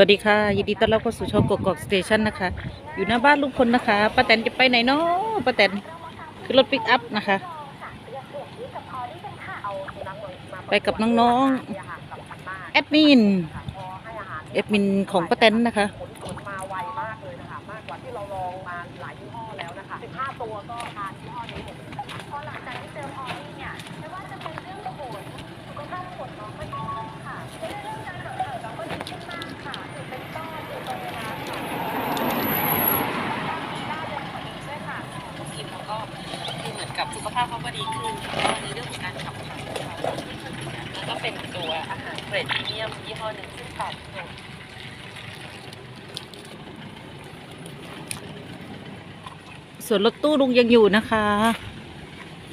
วัสดีค่ะ ยินดีต้อนรับเข้าสู่ช่องกกอกสเตชันนะคะ อยู่หน้าบ้านลุงพลนะคะป้าแตนจะไปไหนเนาะป้าแตนคือรถปิกอัพนะคะ ไปกับน้องๆแอดมินแอดมินของป้าแตนนะคะมาไวมากเลยนะคะมากกว่าที่เราลองมาหลายยี่ห้อแล้วนะคะ15ตัวก็ทานาพเขาก็ดีขึ้นแล้วในเรื่องของการขับถ่ายของเขาแล้วก็เป็นตัวอาหารเกรดพรีเมียมยี่ห้อหนึ่งซึ่งตอบโจทย์ส่วนรถตู้ลุงยังอยู่นะคะ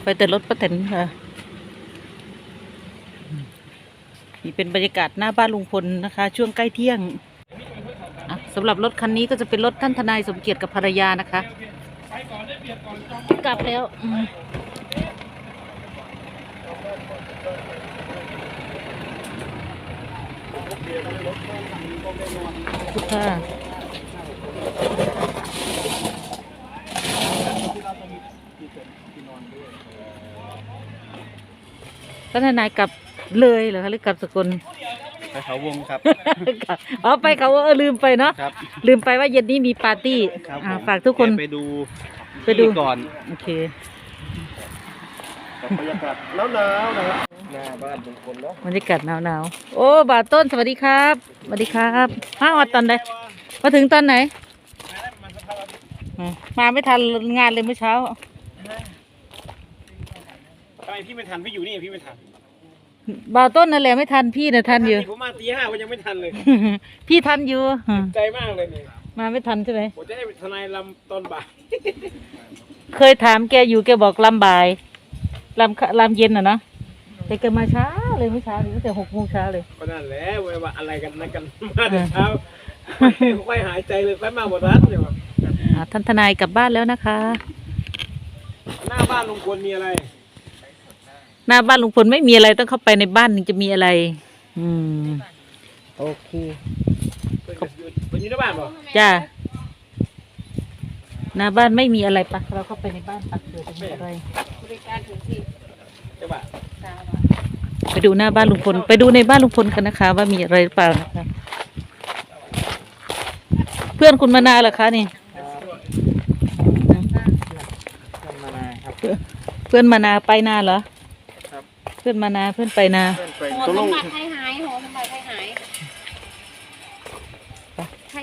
ไปแต่รถป้าแตนค่ะ นี่เป็นบรรยากาศหน้าบ้านลุงพลนะคะ ช่วงใกล้เที่ยงอะสำหรับรถคันนี้ก็จะเป็นรถท่านทนายสมเกียรติกับภรรยานะคะ กลับแล้วอืม ขอบคุณค่ะท่านทนายกลับเลยเหรอคะหรือกลับสกลไปเขาวงครับ อ๋อไปเขาเออลืมไปเนาะครับลืมไปว่าเย็นนี้มีปาร์ตี้ครับอ่าผมฝากทุกคนไปดูไปดูที่ก่อน โอเค กับบรรยากาศหนาวหนาวๆนะครับหน้าบ้านลุงพลเนาะบรรยากาศหนาวๆโอ้บาทต้นสวัสดีครับสวัสดีครับมาออดตอนใดมาถึงตอนไหนอะมาไม่ทันงานเลยเมื่อเช้าทำไมพี่ไม่ทันพี่อยู่นี่พี่ไม่ทันบาวต้นนั่นแหละไม่ทันพี่นะทันอยู่ผมมาตีห้าก็ยังไม่ทันเลย พี่ทันอยู่อะใจมากเลยเนี่ยมาไม่ทันใช่ไหมผมจะให้ทนายลำตอนบ่าย เคยถามแกอยู่แกบอกลำบ่าย ลำค่ำลำเย็นอะเนอะแต่แกมาช้าเลยเมื่อเช้านี้ตั้งแต่หกโมงเช้าเลย ก็นั่นแหละว่าอะไรกันนะกันมาแต่เช้าค่อยหายใจเลยไปมาหมดร้านเดี๋ยวอะท่านทนายกลับบ้านแล้วนะคะ หน้าบ้านลุงพลมีอะไร หน้าบ้านลุงพลไม่มีอะไรต้องเข้าไปในบ้านถึงจะมีอะไร อืม โอเคเป็นอยู่ในบ้านป่ะจ้า หน้าบ้านไม่มีอะไรปะเราเข้าไปในบ้านปักเดี๋ยวจะมีอะไรบริการถึงที่ใช่ป่ะไปดูหน้าบ้านลุงพลไปดูในบ้านลุงพลกันนะคะ ว่ามีอะไรหรือเปล่านะคะเพื่อนคุณมานาเหรอคะนี่มานาครับเพื่อนมานาไปนาเหรอครับเพื่อนมานาเพื่อนไปนาเพื่อนไปโหตกสลมงบัติไทยหายโหสมบัติไทยหาย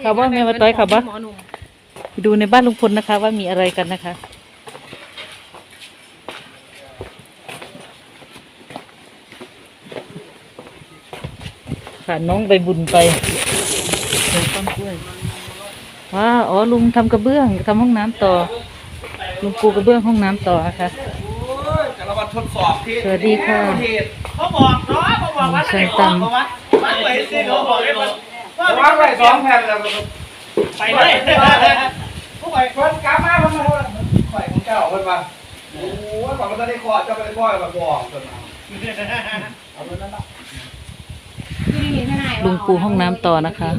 เขาว่าแม่มาต้อยเขาบ่หมอหนุ่ม ไปดูในบ้านลุงพลนะคะ ว่ามีอะไรกันนะคะ ค่ะน้องไปบุญไปเดี๋ยวต้นกล้วยว้าอ๋อลุงทำกระเบื้องทำห้องน้ำต่อ ลุงปูกระเบื้องห้องน้ำต่อนะคะกระวัดทดสอบที่สวัสดีค่ะเขาบอกเนาะเขาบอกว่าเชิญตามมันไปสิเขาบอกเลยว่าว่าไปสองแผ่นแล้วไปเลย ผู้ใหญ่คนกลับมาเพิ่นมาผู้ใหญ่ของเจ้าเพิ่นมาโอ้ยก่อนมันจะได้คอเจ้าไปได้คอแบบบอกเพิ่นมาเอาเพิ่นนั่นละลุงปูห้องน้ำต่อนะคะ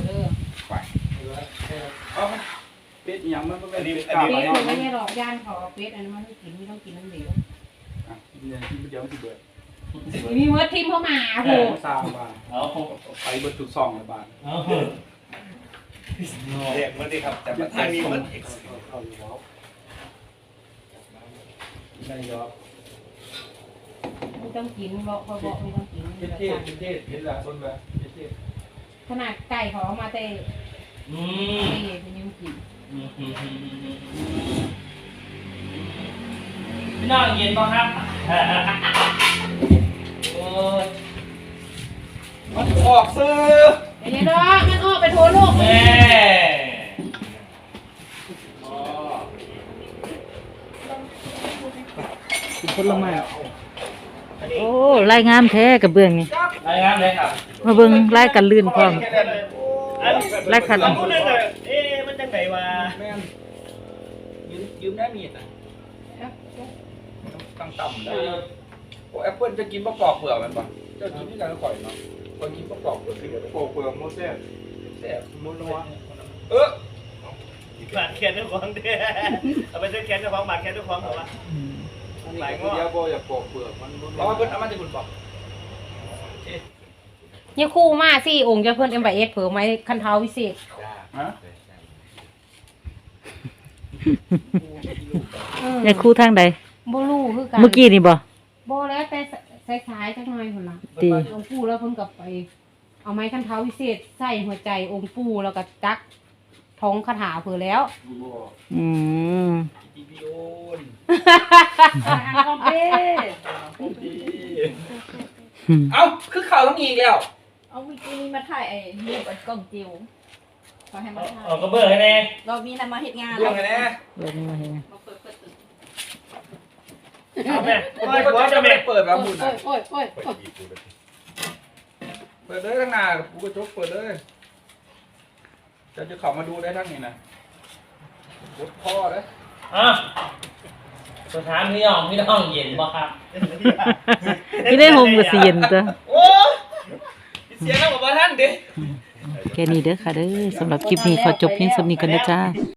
เอาเป็ดอีหยังมันก็เป็นเป็ดเฟเก่าสเนาะไม่ได้หรอกย่านเขาเอาเฟสอันนั้นมันไม่กินไม่ต้องกินน้ำเหลวอะกินเลยกินเดี๋ยวมันสิเบิดมีเมิร์ดทิมเข้ามาโอ้โหสามบาทเอาไปเบิดทุกซองเลยบาท เรียกมันดีครับ แต่ประเทศนี้มันเอาอยู่แล้วได้ยอดไม่ต้องกินบอกเขาบอกไม่ต้องกินเทศเทศเทศเทศละคนแบบเทศขนาดไก่เขาเอามาแต่เอ๊ะเป็นยังกินพี่น้องเย็นป่ะครับโอ้ยมันออกซื้อ เนี่ยดอกมันออกไปโทรโลกแม่กินผลไม้โอ้รายงามแท้กระเบื้องนี่รายงานเลยครับมาเบิ่งรายกันลื่นพร้อมอันรายคันสองคนเอ๊ะมันจังไหนวะยืมยืมได้มีดอะตั้งต่ำเลยโอ้แอปเปิลจะกินประกอบเปลือกมันปะจะกินที่การก่อยเนาะ คนกินประกอบเปลือกที่เหลือประกอบเปลือกโมเสสแซ่บนัวนัวเออบาดแขนเจ้าของเด้อเอาไปเส้นแขนเจ้าของบาดแขนเจ้าของเหรอวะอืมหลายงอเดียวบ่อย่าปอกเปลือกมันเพราะว่าเพิ่นเอามาจากคุณปอกยังคู่มาสี่องค์จะเพิ่นเอ็มไบเอสเผื่อไม้คันเท้าวิเศษฮะเอออยากคู่ทางใดบ่รู้คือกันเมื่อกี้นี่บ่บ่แล้ว แต่สายๆจักหน่อยพุ่นน่ะดีองค์ปู่แล้วเพิ่นก็ไป เอาไม้คันเท้าวิเศษใส่หัวใจองค์ปู่แล้วก็จักท้องคาถาเผื่อแล้ว อืมอีพีโอนคอมเป้เอ้าคือข่าวต้องอีกแล้วเอาเมื่อกี้นี้มาถ่ายไอ้รูปไอ้กล่องจิ๋วขอให้มาถ่ายเอากระเบื้องให้แน่รอบนี้นะมาเฮ็ดงานเรื่องไงแน่เบิ่งมาให้เอาแม่ผมโอ้ยก็หัวจะจะไม่แม่เปิดแบบบุญโอ้ยโอ้ยโอ้ยโอ้ยเปิดเลยทั้งหน้ากูก็จกเปิดเลยจะจะเข้ามาดูได้ทั้งนี้นะบดพ่อเลยอะสถานพี่น้องพี่น้องเย็นบ่ครับไม่ได้โฮมกับเซียนจ้ะโอ้เสียงแล้วบอกว่าท่านดิ แค่นี้เด้อค่ะเด้อสำหรับคลิปนี้ขอจบเพียงสำนี้กันนะจ้า